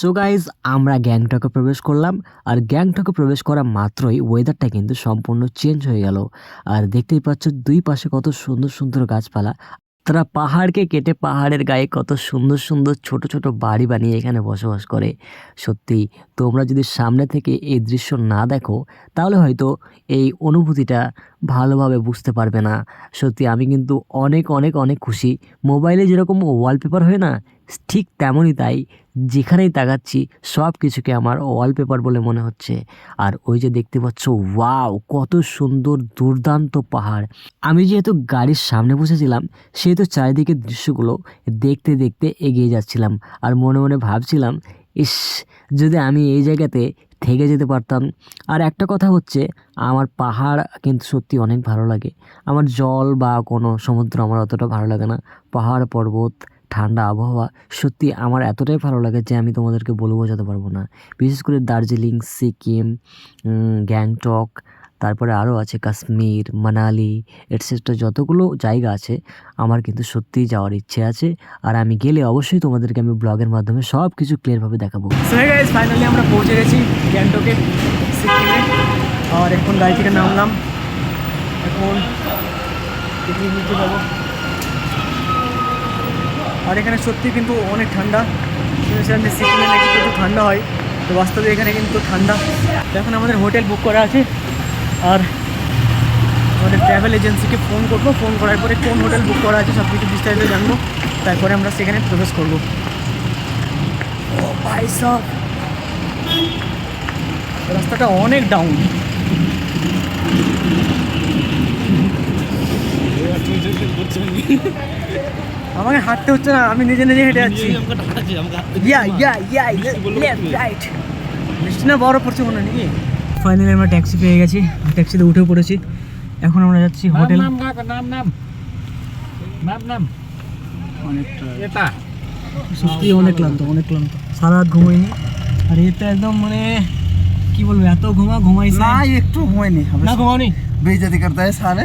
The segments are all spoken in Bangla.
সো গাইজ আমরা গ্যাংটকে প্রবেশ করলাম, আর গ্যাংটকে প্রবেশ করা মাত্রই ওয়েদারটা কিন্তু সম্পূর্ণ চেঞ্জ হয়ে গেল। আর দেখতেই পাচ্ছ, দুই পাশে কত সুন্দর সুন্দর গাছপালা। তারা পাহাড়কে কেটে পাহাড়ের গায়ে কত সুন্দর সুন্দর ছোট ছোট বাড়ি বানিয়ে এখানে বসবাস করে। সত্যি, তোমরা যদি সামনে থেকে এই দৃশ্য না দেখো, তাহলে হয়তো এই অনুভূতিটা ভালোভাবে বুঝতে পারবে না। সত্যি, আমি কিন্তু অনেক অনেক অনেক খুশি। মোবাইলে যেরকম ওয়ালপেপার হয় না ঠিক তেমনই তাই। যেখানেই তাকাচ্ছি, সব কিছুকে আমার ওয়ালপেপার বলে মনে হচ্ছে। আর ওই যে দেখতে পাচ্ছ ওয়াও কত সুন্দর দুর্দান্ত পাহাড়। আমি যেহেতু গাড়ির সামনে বসেছিলাম, সেহেতু চারিদিকের দৃশ্যগুলো দেখতে দেখতে এগিয়ে যাচ্ছিলাম। আর মনে মনে ভাবছিলাম, ইস, যদি আমি এই জায়গাতে থেকে যেতে পারতাম। আর একটা কথা হচ্ছে, আমার পাহাড় কিন্তু সত্যি অনেক ভালো লাগে। আমার জল বা কোনো সমুদ্র আমার অতটা ভালো লাগে না। পাহাড় পর্বত ঠান্ডা আবহাওয়া সত্যি আমার এতটাই ভালো লাগে যে আমি তোমাদেরকে বলে বোঝাতে পারব না। বিশেষ করে দার্জিলিং, সিকিম গ্যাংটক, তারপরে আরও আছে কাশ্মীর, মানালি এটসেট্রা যতগুলো জায়গা আছে, আমার কিন্তু সত্যিই যাওয়ার ইচ্ছে আছে। আর আমি গেলে অবশ্যই তোমাদেরকে আমি ব্লগের মাধ্যমে সব কিছু ক্লিয়ারভাবে দেখাবো ফাইনালি আমরা পৌঁছে গেছি গ্যাংটকে আর এখন গাড়ি থেকে নামলাম। এখন যাব। আর এখানে সত্যি কিন্তু অনেক ঠান্ডা। শুনেছিলাম যে সিকিমে নাকি একটু ঠান্ডা হয়, তো বাস্তবে এখানে কিন্তু ঠান্ডা। এখন আমাদের হোটেল বুক করা আছে, আর আমাদের ট্রাভেল এজেন্সিকে ফোন করব। ফোন করার পরে কোন হোটেল বুক করা আছে সব কিছু বিস্তারিত জানব। তারপরে আমরা সেখানে প্রবেশ করব। ও ভাই রাস্তাটা অনেক ডাউন আমাকে হাঁটতে হচ্ছে না আমি নিজে নিজে হেঁটে যাচ্ছি। ইয়া ইয়া ইয়া লেফট রাইট বৃষ্টি না বড় পড়ছে মনে নাকি? ফাইনালি আমরা ট্যাক্সি পেয়ে গেছি। ট্যাক্সিতে উঠে পড়েছি। এখন আমরা যাচ্ছি হোটেল নাম নাম নাম। নাম নাম। এটা। সত্যি অনেক ক্লান্ত অনেক ক্লান্ত। সারা রাত ঘুমাইনি। আর এটা একদম মানে কি বলব এত ঘুমা ঘুমাইছে। না একটু ঘুমাইনি। না ঘুমাওনি? বেজাতি করতে হয় সারে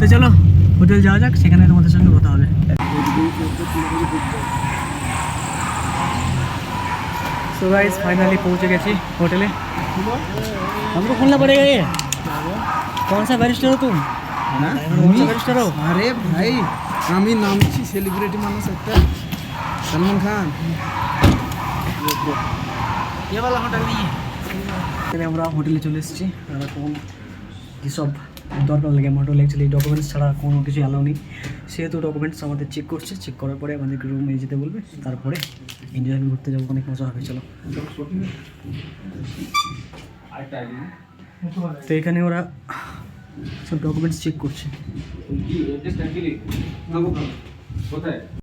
তো চলো হোটেল যাওয়া যাক সেখানে তোমাদের সঙ্গে কথা হবে सो गाइस फाइनली पहुंच गए थे होटल हमको खोलना पड़ेगा ये कौन सा बैरिस्टर हो तुम कौन सा बैरिस्टर हो আরে ভাই আমি নামছি সেলিব্রিটি মানুষ একটা সলমান খান ये वाला होटल नहीं है এখানে আমরা হোটেলে চলে এসেছি আর এখন যেসব দরকার লাগে, আমার হোটেলে অ্যাকচুয়ালি ডকুমেন্টস ছাড়া কোনো কিছু অ্যালাউ নেই। সেহেতু ডকুমেন্টস আমাদের চেক করছে চেক করার পরে আমাদেরকে রুমে যেতে বলবে, তারপরে এনজয় ঘুরতে যাব, অনেক মজা হবে, চলো। তো এখানে ওরা সব ডকুমেন্টস চেক করছে। কোথায়?